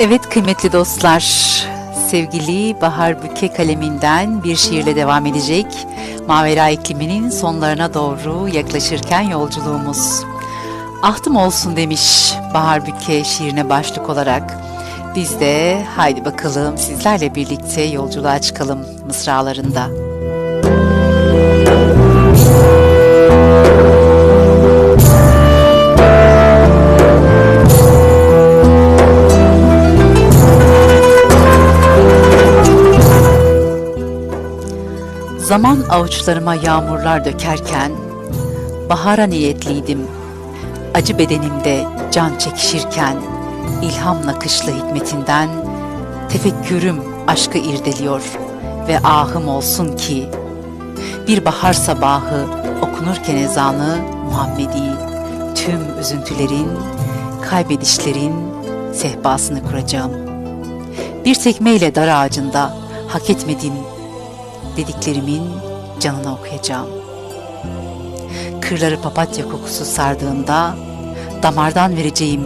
Evet kıymetli dostlar, sevgili Bahar Büke kaleminden bir şiirle devam edecek. Mavera ikliminin sonlarına doğru yaklaşırken yolculuğumuz. Ahtım olsun demiş Bahar Büke şiirine başlık olarak. Biz de haydi bakalım sizlerle birlikte yolculuğa çıkalım mısralarında. Zaman avuçlarıma yağmurlar dökerken bahara niyetliydim. Acı bedenimde can çekişirken ilham nakışlı hikmetinden tefekkürüm aşkı irdeliyor ve ahım olsun ki bir bahar sabahı okunurken ezanı Muhammedi tüm üzüntülerin, kaybedişlerin sehpasını kuracağım. Bir tekmeyle dar ağacında hak etmedim dediklerimin canına okuyacağım. Kırları papatya kokusu sardığında damardan vereceğim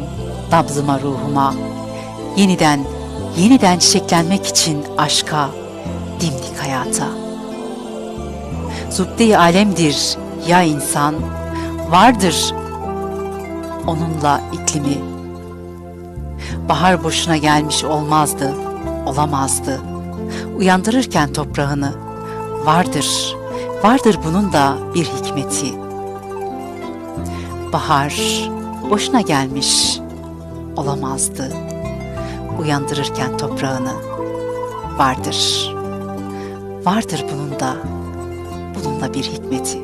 nabzıma ruhuma yeniden yeniden çiçeklenmek için aşka dimdik hayata. Zubde-i alemdir ya insan vardır onunla iklimi. Bahar boşuna gelmiş olmazdı, olamazdı. Uyandırırken toprağını vardır, vardır bunun da bir hikmeti. Bahar boşuna gelmiş olamazdı. Uyandırırken toprağını vardır. Vardır bunun da, bunun da bir hikmeti.